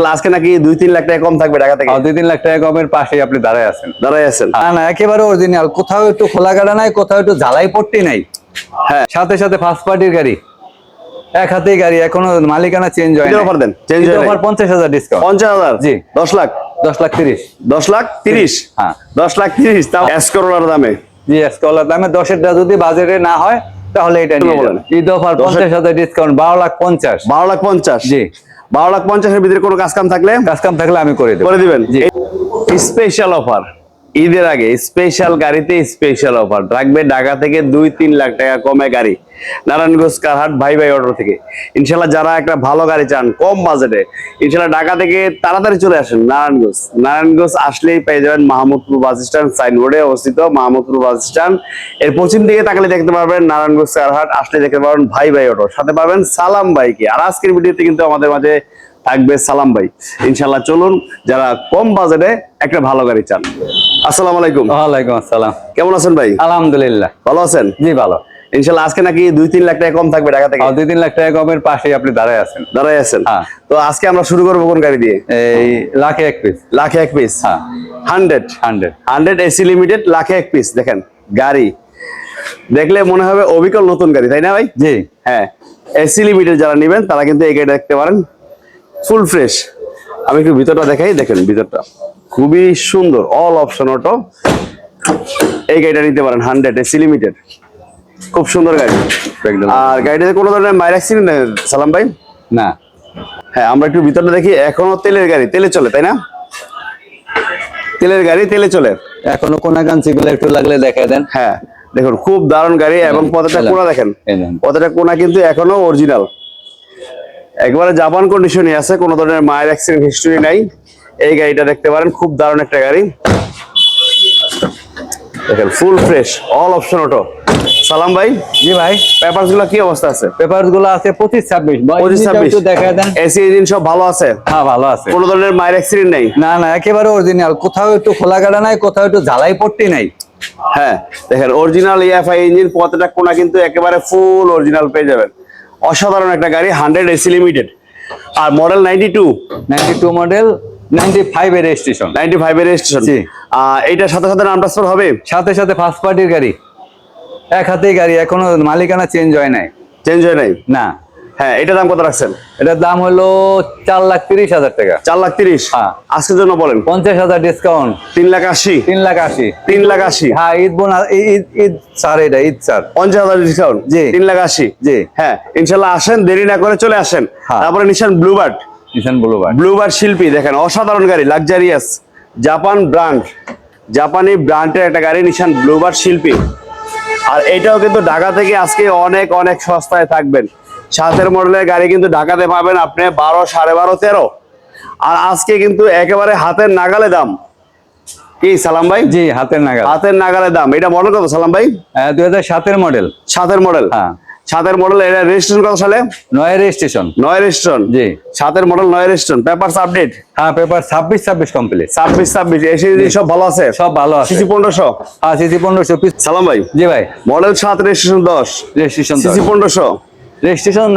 আজকে নাকি দুই তিন লাখ টাকা কম থাকবে ঢাকা থেকে। দুই তিন লাখ টাকা কমের পাশেই আপনি দাঁড়ায় আছেন। দাঁড়াই আছেন। না না একেবারে অরিজিনাল কোথাও একটু খোলা গাড়া নাই কোথাও একটু ঝালাই পট্টি নাই। হ্যাঁ। সাথে সাথে ফার্স্ট পার্টির গাড়ি। এক হাতেই গাড়ি এখনও মালিকানা চেঞ্জ হয় ঈদের দেন, change হয় অফার পঞ্চাশ হাজার ডিসকাউন্ট পঞ্চাশ হাজার? জি। দশ লাখ? হ্যাঁ। তাও দামে। জি দামে। যদি বাজারে না হয় তাহলে এটা নিয়ে। ঈদ অফার দশের- পঞ্চাশ হাজার ডিসকাউন্ট বারো লাখ পঞ্চাশ। বারো লাখ পঞ্চাশ। জি। বারো লাখ পঞ্চাশের ভিতরে কোনো কাজ কাম থাকলে কাজ কাম থাকলে আমি করে দেবো। করে দিবেন। স্পেশাল অফার ঈদের আগে স্পেশাল গাড়িতে স্পেশাল অফার রাখবে ঢাকা থেকে দুই তিন লাখ টাকা কমে গাড়ি। নারায়ণগঞ্জ কারহাট ভাই ভাই অটো থেকে। ইনশাল্লাহ যারা একটা ভালো গাড়ি চান, কম বাজেটে ইনশাল্লাহ ঢাকা থেকে তাড়াতাড়ি চলে আসেন নারায়ণগঞ্জ। নারায়ণগঞ্জ আসলেই পেয়ে যাবেন মাহমুদপুর বাস স্ট্যান্ড সাইনবোর্ডে অবস্থিত মাহমুদপুর বাস স্ট্যান্ড। এর পশ্চিম দিকে তাকালে দেখতে পারবেন নারায়ণগঞ্জ কারহাট আসলে দেখতে পারবেন ভাই ভাই অটো। সাথে পাবেন সালাম ভাইকে। আর আজকের ভিডিওতে কিন্তু আমাদের মাঝে থাকবে সালাম ভাই। ইনশাল্লাহ চলুন, যারা কম বাজেটে একটা ভালো গাড়ি চান। আসসালামু আলাইকুম। ওয়ালাইকুম আসসালাম। কেমন আছেন ভাই? আলহামদুলিল্লাহ। ভালো আছেন? জি ভালো। ইনশাল্লাহ আজকে নাকি দুই তিন লাখ টাকা কম থাকবে ঢাকা থেকে? দুই তিন লাখ টাকা কমের পাশেই আপনি দাঁড়ায় আছেন। দাঁড়াই আছেন। হ্যাঁ। তো আজকে আমরা শুরু করব কোন গাড়ি দিয়ে? এই লাখে এক পিস লাখে এক পিস হ্যাঁ। Hundred. Hundred. Hundred AC limited লাখে এক পিস দেখেন গাড়ি। দেখলে মনে হবে অবিকল নতুন গাড়ি তাই না ভাই? জি। হ্যাঁ। এসি লিমিটেড যারা নেবেন তারা কিন্তু এই গাড়িটা দেখতে পারেন ফুল ফ্রেশ আমি একটু ভিতরটা দেখাই দেখেন ভিতরটা। খুবই সুন্দর অল অপশন অটো এই গাড়িটা নিতে পারেন হান্ড্রেড এসি লিমিটেড খুব সুন্দর গাড়ি। আর গাড়িটাতে কোনো ধরনের মায়ের অ্যাক্সিডেন্ট সালাম ভাই? না। হ্যাঁ আমরা একটু ভিতরটা দেখি এখনও তেলের গাড়ি তেলে চলে তাই না? তেলের গাড়ি তেলে চলে। এখনও কোন কাঞ্চি গুলো একটু লাগলে দেখা দেন। হ্যাঁ দেখুন খুব দারুণ গাড়ি এবং পথটা কোনা দেখেন। পথটা কোনা কিন্তু এখনও অরিজিনাল একবারে জাপান কন্ডিশনই আছে কোনো ধরনের মায়ের অ্যাক্সিডেন্ট হিস্টরি নাই। এই গাড়িটা দেখতে পারেন খুব দারুণ একটা গাড়ি। দেখেন full fresh all option auto সালাম ভাই জি ভাই। পেপারসগুলো কি অবস্থা আছে? পেপারগুলো আছে পঁচিশ ছাব্বিশ। পঁচিশ ছাব্বিশ। দেখা দেন। এসি ইঞ্জিন সব ভালো আছে? হ্যাঁ ভালো আছে। কোনো ধরনের মায়ের অ্যাক্সিডেন্ট নেই? না না একেবারে অরিজিনাল কোথাও একটু খোলা গাড়া নাই কোথাও একটু ঝালাই পট্টি নাই। হ্যাঁ দেখেন অরিজিনাল ইএফআই ইঞ্জিন পথটা কোনা কিন্তু একেবারে ফুল অরিজিনাল পেয়ে যাবেন। অসাধারণ একটা গাড়ি হান্ড্রেড এসি লিমিটেড আর model ninety two ninety two model ninety five এর রেজিস্ট্রেশন নাইনটি ফাইভ এর রেজিস্ট্রেশন। এইটার সাথে সাথে নাম ট্রান্সফার হবে? সাথে সাথে ফার্স্ট পার্টির গাড়ি। এক হাতেই গাড়ি এখনও মালিকানা চেঞ্জ হয় নাই। চেঞ্জ হয় নাই? না। হ্যাঁ এটার দাম কত রাখছেন? এটার দাম হলো চার লাখ তিরিশ হাজার টাকা। চার লাখ তিরিশ? হ্যাঁ। আজকের জন্য বলেন। পঞ্চাশ হাজার ডিসকাউন্ট তিন লাখ আশি? তিন লাখ আশি। তিন লাখ আশি? হ্যাঁ ঈদ বোন ঈদ ঈদ স্যার এটা ঈদ স্যার পঞ্চাশ হাজার ডিসকাউন্ট জি। তিন লাখ আশি? জি। হ্যাঁ ইনশাল্লাহ আসেন দেরি না করে চলে আসেন। হ্যাঁ। তারপরে নিশান ব্লুবার্ড নিশান বুলুবার্ড ব্লুবার্ড শিল্পী দেখেন অসাধারণ গাড়ি লাক্সারিয়াস জাপান ব্র্যান্ড জাপানি ব্র্যান্ডের একটা গাড়ি নিশান ব্লুবার্ড শিল্পী। আর এটাও কিন্তু ঢাকা থেকে আজকে অনেক অনেক সস্তায় থাকবেন। সাতের মডেলের গাড়ি কিন্তু ঢাকাতে পাবেন আপনি বারো সাড়ে বারো তেরো। আর আজকে কিন্তু একেবারে হাতের নাগালে দাম। কি সালাম ভাই? জি হাতের নাগাল। হাতের নাগালে দাম। এটা মডেল কত সালাম ভাই? দুই হাজার সাতের মডেল। সাতের মডেল। হ্যাঁ। সাতের মডেল এটা রেজিস্ট্রেশন কত সালে? নয় রেজিস্ট্রেশন নয় রেজিস্ট্রেশন জি। সাতের মডেল নয় রেজিস্ট্রেশন পেপারস আপডেট হ্যাঁ পেপার ছাব্বিশ ছাব্বিশ কমপ্লিট ছাব্বিশ ছাব্বিশ। এসে সব ভালো আছে? সব ভালো আছে। সিসি পনেরোশো? হ্যাঁ সিসি পনেরোশো। সালাম ভাই। জি ভাই। মডেল সাত রেজিস্ট্রেশন দশ। রেজিস্ট্রেশন সিসি পনেরোশো? রেজিস্ট্রেশন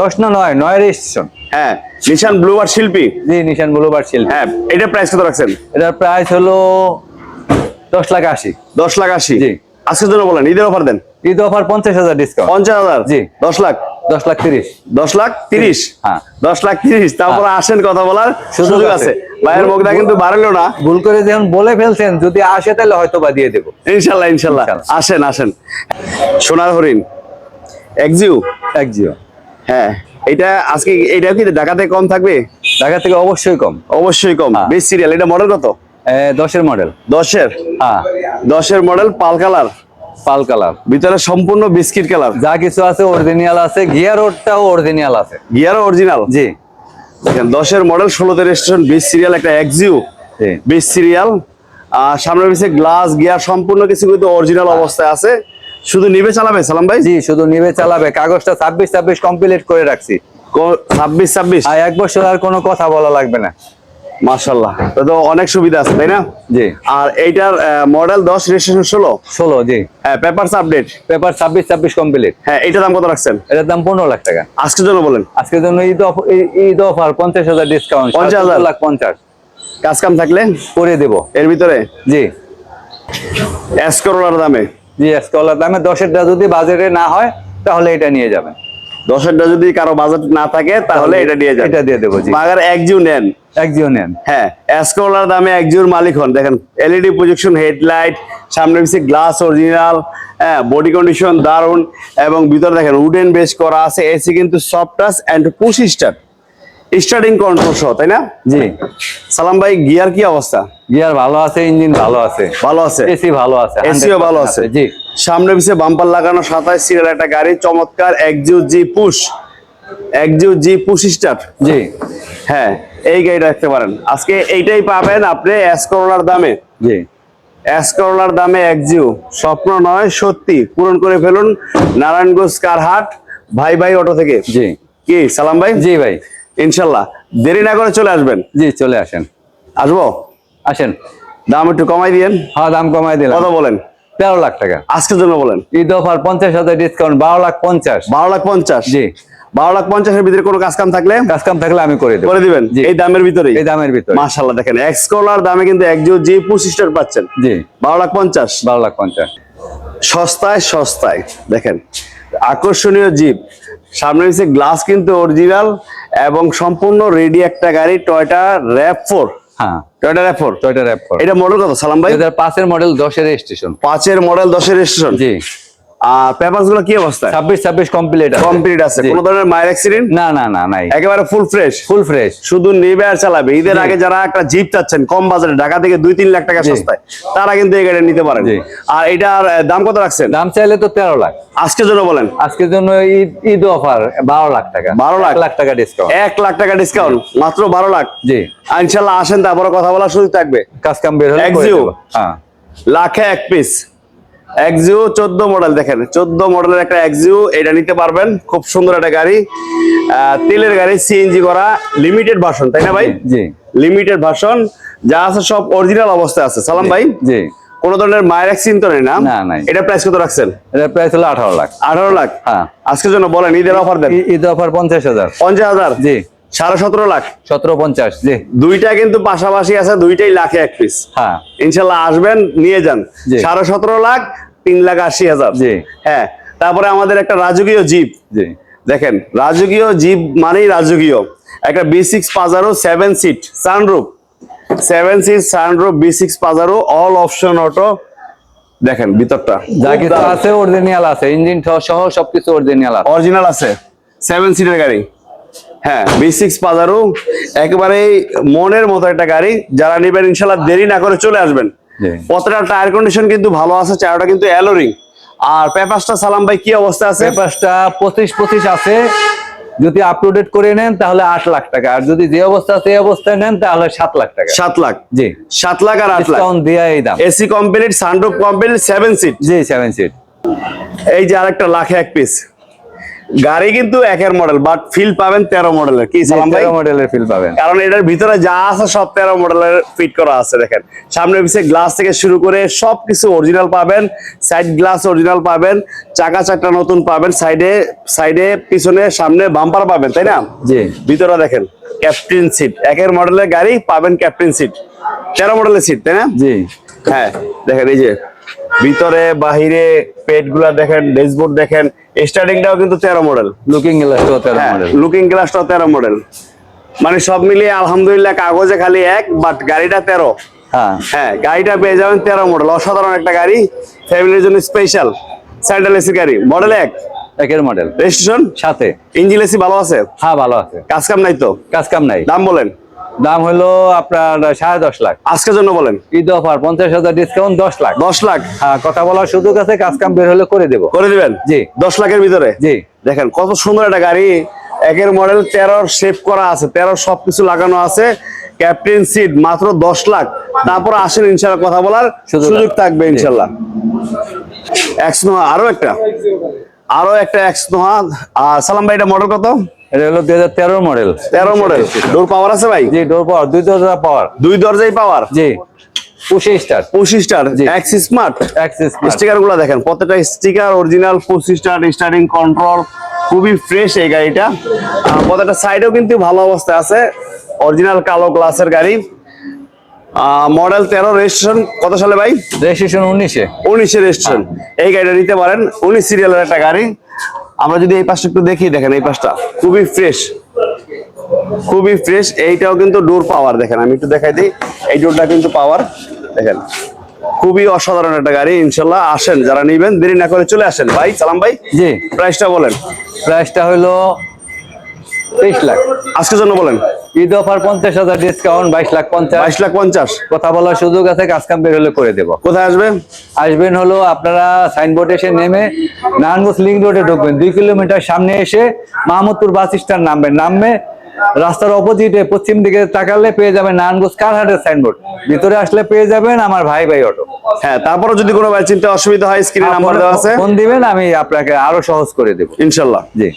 দশ না নয়? নয় রেজিস্ট্রেশন। হ্যাঁ নিশান ব্লুবার শিল্পী। জি নিশান বুলুবার ছিল হ্যাঁ এটা প্রাইস কত রাখছেন? এটার প্রাইস হলো দশ লাখ আশি। দশ লাখ আশি? জি। আজকের জন্য বলেন ঈদের অফার দেন। ঈদ অফার পঞ্চাশ হাজার ডিসকাউন্ট পঞ্চাশ হাজার? জি। দশ লাখ? দশ লাখ তিরিশ। দশ লাখ তিরিশ? হ্যাঁ। দশ লাখ তিরিশ তারপরে আসেন কথা বলার সুযোগ আছে। ভাইয়ের মুখটা কিন্তু বাড়লো না। ভুল করে যখন বলে ফেলছেন যদি আসে তাহলে হয়তো বা দিয়ে দেবো। ইনশাল্লাহ। ইনশাল্লাহ। আসেন আসেন। সোনার হরিণ এক্সিউ এক জিও হ্যাঁ এটা আজকে এটা কি ঢাকাতে কম থাকবে? ঢাকা থেকে অবশ্যই কম। অবশ্যই কম। হ্যাঁ। বেশ সিরিয়াল এটা মডেল কত? দশের মডেল দশের? হ্যাঁ। দশের model pearl colour? Pearl colour. ভিতরে সম্পূর্ণ বিস্কিট কালার। যা কিছু আছে অরিজিনাল আছে গিয়ার রোডটাও অরিজিনাল আছে। গিয়ার অরিজিনাল জি। দেখেন দশের মডেল ষোলোতে রেজিস্ট্রেশন বিশ সিরিয়াল একটা এক্সিউ জি। বিশ সিরিয়াল আর সামনের পিছে গ্লাস গিয়ার সম্পূর্ণ কিছু কিন্তু অরিজিনাল অবস্থায় আছে। শুধু নিবে চালাবে সালাম ভাই? জি শুধু নিবে চালাবে। কাগজটা ছাব্বিশ ছাব্বিশ কমপ্লিট করে রাখছি। ছাব্বিশ ছাব্বিশ? আর এক বছর আর কোনো কথা বলা লাগবে না। মাশাল্লাহ। তো অনেক সুবিধা আছে তাই না? জি। আর এইটার মডেল দশ রেজিস্ট্রেশন ষোলো? ষোলো জি। হ্যাঁ পেপারস আপডেট পেপার ছাব্বিশ ছাব্বিশ কমপ্লিট হ্যাঁ দাম কত রাখছেন? এটার দাম পনেরো লাখ টাকা। আজকের জন্য বলেন। আজকের জন্য ঈদ ঈদ অফার পঞ্চাশ হাজার ডিসকাউন্ট 50,000 লাখ পঞ্চাশ। কাজ কাম থাকলে? করে দেবো। এর ভিতরে? জি। এসকরোলার দামে? জি স্কলার দামে দশেরটা যদি বাজেটে না হয় তাহলে এটা নিয়ে যাবেন দশেরটা যদি কারও বাজেট না থাকে তাহলে এটা দিয়ে যান এটা দিয়ে দেবো জি। মাগার এক নেন। একজিও নেন। হ্যাঁ এসকোলার দামে মালিক হন। দেখেন এলইডি প্রজেকশন হেডলাইট সামনে পিছিয়ে গ্লাস অরিজিনাল হ্যাঁ বডি কন্ডিশন দারুণ এবং ভিতরে দেখেন উডেন বেস করা আছে এসি কিন্তু soft touch and push start starting control সহ তাই না? জি। সালাম ভাই গিয়ার কি অবস্থা? গিয়ার ভালো আছে ইঞ্জিন ভালো আছে। ভালো আছে? এসি ভালো আছে এসিও ভালো আছে। জি। সামনে পিছিয়ে বাম্পার লাগানো সাতাশ সিরিয়াল একটা গাড়ি চমৎকার একজিও জি পুশ একজিও জি পুশ স্টার্ট জি। হ্যাঁ এই গাড়িটা রাখতে পারেন। আজকে এইটাই পাবেন আপনি এসকোলার দামে। জি। এসকরলার দামে একজিও স্বপ্ন নয় সত্যি। পূরণ করে ফেলুন নারায়ণগঞ্জ কারহাট ভাই ভাই অটো থেকে। জি। কি সালাম ভাই? জি ভাই। ইনশাল্লাহ। দেরি না করে চলে আসবেন? জি চলে আসেন। আসব? আসেন। দাম একটু কমাই দিয়েন। হ্যাঁ দাম কমাই দিলাম। কত বলেন? তেরো লাখ টাকা। আজকের জন্য বলেন। ঈদ অফার পঞ্চাশ হাজার ডিসকাউন্ট বারো লাখ পঞ্চাশ। বারো লাখ পঞ্চাশ? জি। বারো লাখ পঞ্চাশের ভিতরে কোনো কাজ কাম থাকলে? কাজ কাম থাকলে আমি করে দেবো। করে দিবেন? এই দামের ভিতরে এই দামের ভিতরে মাশাল্লাহ দেখেন এক্সকলার দামে কিন্তু একজিও জি পঁচিশ স্টার পাচ্ছেন। জি। বারো লাখ পঞ্চাশ? বারো লাখ পঞ্চাশ। সস্তায় সস্তায় দেখেন। আকর্ষণীয় জিপ সামনে নিচে গ্লাস কিন্তু অরিজিনাল এবং সম্পূর্ণ রেডি একটা গাড়ি টয়টা র্যাপ ফোর হ্যাঁ। Toyota RAV four Toyota RAV four এটা মডেল কত? সালাম ভাই? পাঁচের মডেল দশের স্টেশন পাঁচের মডেল দশের রেজিস্ট্রেশন জি। পেপারসগুলো কি অবস্থা ছাব্বিশ ছাব্বিশ কমপ্লিট কমপ্লিট আছে। কোনো ধরনের মায়ের অ্যাক্সিডেন্ট না না না নাই। একেবারে ফুল ফ্রেশ ফুল ফ্রেশ শুধু নেবে আর চালাবে। ঈদের আগে যারা একটা জিপ চাচ্ছেন কম বাজারে ঢাকা থেকে দুই তিন লাখ টাকা। সস্তায় তারা কিন্তু এই গাড়ি নিতে পারেন। আর এটার দাম কত রাখছেন? দাম চাইলে তো তেরো লাখ। আজকের জন্য বলেন। আজকের জন্য ঈদ ঈদ অফার বারো লাখ টাকা। 12 লাখ? লাখ টাকা ডিসকাউন্ট এক লাখ টাকা ডিসকাউন্ট মাত্র বারো লাখ। জি। আর ইনশাল্লাহ আসেন তারপরে কথা বলার সুযোগ থাকবে। কাজ কাম বের হলে। হ্যাঁ। লাখে এক পিস এক্সিও চোদ্দ মডেল দেখেন চোদ্দ মডেলের একটা এক্সিও এটা নিতে পারবেন। খুব সুন্দর একটা গাড়ি। তেলের গাড়ি সিএনজি করা লিমিটেড ভার্সন তাই না ভাই? জি লিমিটেড ভার্সন যা আছে সব অরিজিনাল অবস্থায় আছে। সালাম ভাই। জি। কোন ধরনের মায়ের অ্যাক্সিডেন্ট তো নেই না। এটা প্রাইস কত রাখছেন? এটা প্রাইস হলো আঠারো লাখ। আঠারো লাখ? হ্যাঁ। আজকের জন্য বলেন ঈদের অফার দেন। ই- ঈদ অফার পঞ্চাশ হাজার। পঞ্চাশ হাজার? জি। সাড়ে সতেরো লাখ। সতেরো পঞ্চাশ জি। দুইটা কিন্তু পাশাপাশি আছে দুইটাই লাখে এক পিস হ্যাঁ। ইনশাল্লাহ আসবেন নিয়ে যান। সাড়ে সতেরো লাখ তিন লাখ আশি হাজার। জি। হ্যাঁ তারপরে আমাদের একটা রাজকীয় জিপ। জি। দেখেন রাজকীয় জিপ মানেই রাজকীয়। একটা V six Pajero seven seat sunroof seven seat sunroof V six Pajero all option auto দেখেন ভিতরটা। যা কিছু আছে অরিজিনাল আছে ইঞ্জিন সহ সবকিছু অরিজিনাল আছে। অরিজিনাল আছে। সেভেন সিটের গাড়ি। হ্যাঁ বি সিক্স পাজারো একেবারে মনের মতো একটা গাড়ি। যারা নেবেন ইনশাল্লাহ দেরি না করে চলে আসবেন। প্রত্যেকটা টায়ার কন্ডিশন কিন্তু ভালো আছে চারটা কিন্তু অ্যালোরিং আর পেপারসটা সালাম ভাই কি অবস্থা আছে? পেপারসটা পঁচিশ পঁচিশ আছে। যদি আপলোডেট করে নেন তাহলে আট লাখ টাকা। আর যদি যে অবস্থা আছে এই অবস্থায় নেন তাহলে সাত লাখ টাকা। সাত লাখ। জি। সাত লাখ আর আট লাখ। দিয়ে এই দাম। AC complete sunroof complete seven seat জি সেভেন সিট এই যে আরেকটা লাখে এক পিস গাড়ি কিন্তু একের মডেল বাট ফিল পাবেন তেরো মডেলের কি সালাম ভাই? মডেলের ফিল পাবেন। কারণ এটার ভিতরে যা আছে সব তেরো মডেলের ফিট করা আছে দেখেন। সামনে পিছিয়ে গ্লাস থেকে শুরু করে সবকিছু অরিজিনাল পাবেন সাইড গ্লাস অরিজিনাল পাবেন চাকা চারটা নতুন পাবেন সাইডে সাইডে পিছনে সামনে বাম্পার পাবেন তাই না? জি। ভিতরে দেখেন ক্যাপ্টেন সিট একের মডেলের গাড়ি পাবেন ক্যাপ্টেন সিট তেরো মডেলের সিট তাই না? জি। হ্যাঁ দেখেন এই যে ভিতরে বাহিরে পেটগুলা দেখেন ড্যাশবোর্ড দেখেন স্টার্টিংটাও কিন্তু তেরো মডেল। লুকিং গ্লাস তেরো হ্যাঁ মডেল। লুকিং গ্লাসটাও তেরো মডেল। মানে সব মিলিয়ে আলহামদুলিল্লাহ কাগজে খালি এক বাট গাড়িটা তেরো। হ্যাঁ। হ্যাঁ গাড়িটা পেয়ে যাবেন তেরো মডেল। অসাধারণ একটা গাড়ি ফ্যামিলির জন্য স্পেশাল স্যান্ডেল এসি গাড়ি মডেল এক। একের মডেল রেজিস্ট্রেশন সাথে। ইঞ্জিন এসি ভালো আছে? হ্যাঁ ভালো আছে। কাজ কাম নাই তো? কাজ কাম নাই। দাম বলেন। দাম হলো আপনার সাড়ে দশ লাখ। আজকের জন্য বলেন। ঈদ অফার পঞ্চাশ হাজার ডিসকাউন্ট দশ লাখ। দশ লাখ। হ্যাঁ কথা বলার সুযোগ আছে কাজ কাম বের হলে করে দেবো। করে দিবেন? জি। দশ লাখের ভিতরে? জি। দেখেন কত সুন্দর একটা গাড়ি। একের মডেল তেরোর শেপ করা আছে তেরোর সবকিছু লাগানো আছে। ক্যাপ্টেন সিট মাত্র দশ লাখ। তারপর আসেন ইনশাল্লাহ কথা বলার সুযোগ থাকবে ইনশাল্লাহ। এক্স নোহা আরও একটা। আরও একটা এক্স নোহা আর সালাম ভাই এটা মডেল কত? এটা হলো দুই হাজার তেরো মডেল তেরো মডেল ডোর পাওয়ার আছে ভাই? জি ডোর পাওয়ার দুই দরজা পাওয়ার দুই দরজাই পাওয়ার জি পঁচিশ স্টার পঁচিশ স্টার স্মার্ট স্টিকারগুলো দেখেন প্রত্যেকটা স্টিকার অরিজিনাল পঁচিশ স্টার স্টার্টিং কন্ট্রোল খুবই ফ্রেশ এই গাড়িটা। প্রত্যেকটা সাইডেও কিন্তু ভালো অবস্থায় আছে। অরিজিনাল কালো গ্লাসের গাড়ি। মডেল তেরো রেজিস্ট্রেশন কত সালে ভাই? রেজিস্ট্রেশন উনিশে। উনিশে রেজিস্ট্রেশন এই গাড়িটা নিতে পারেন। উনিশ সিরিয়ালের একটা গাড়ি। আমরা যদি এই পাশটা একটু দেখি দেখেন এই পাশটা খুবই ফ্রেশ খুবই ফ্রেশ এইটাও কিন্তু ডোর পাওয়ার দেখেন আমি একটু দেখাই দিই। এই ডোরটা কিন্তু পাওয়ার দেখেন। খুবই অসাধারণ একটা গাড়ি ইনশাল্লাহ আসেন যারা নিবেন দেরি না করে চলে আসেন। ভাই সালাম ভাই জি। প্রাইসটা বলেন। প্রাইসটা হলো তেইশ লাখ। আজকের জন্য বলেন। ঈদ অফার পঞ্চাশ হাজার ডিসকাউন্ট বাইশ লাখ পঞ্চাশ। বাইশ লাখ পঞ্চাশ। কথা বলার সুযোগ আছে কাজ কাম বের হলে করে দেবো। কোথায় আসবে আসবেন হলো আপনারা সাইনবোর্ড এসে নেমে নারায়ণগঞ্জ রোডে ঢুকবেন। দুই কিলোমিটার সামনে এসে মাহমুদপুর বাস স্ট্যান্ড নামবেন। নামবে রাস্তার অপোজিটে পশ্চিম দিকে তাকালে পেয়ে যাবেন নারায়ণগঞ্জ কারহাটের সাইনবোর্ড ভিতরে আসলে পেয়ে যাবেন আমার ভাই ভাই অটো হ্যাঁ তারপরে যদি কোনো ভাই চিন্তা অসুবিধা হয় স্ক্রিনে নাম্বার দেওয়া আছে। ফোন দিবেন আমি আপনাকে আরও সহজ করে দেবো। ইনশাল্লাহ। জি।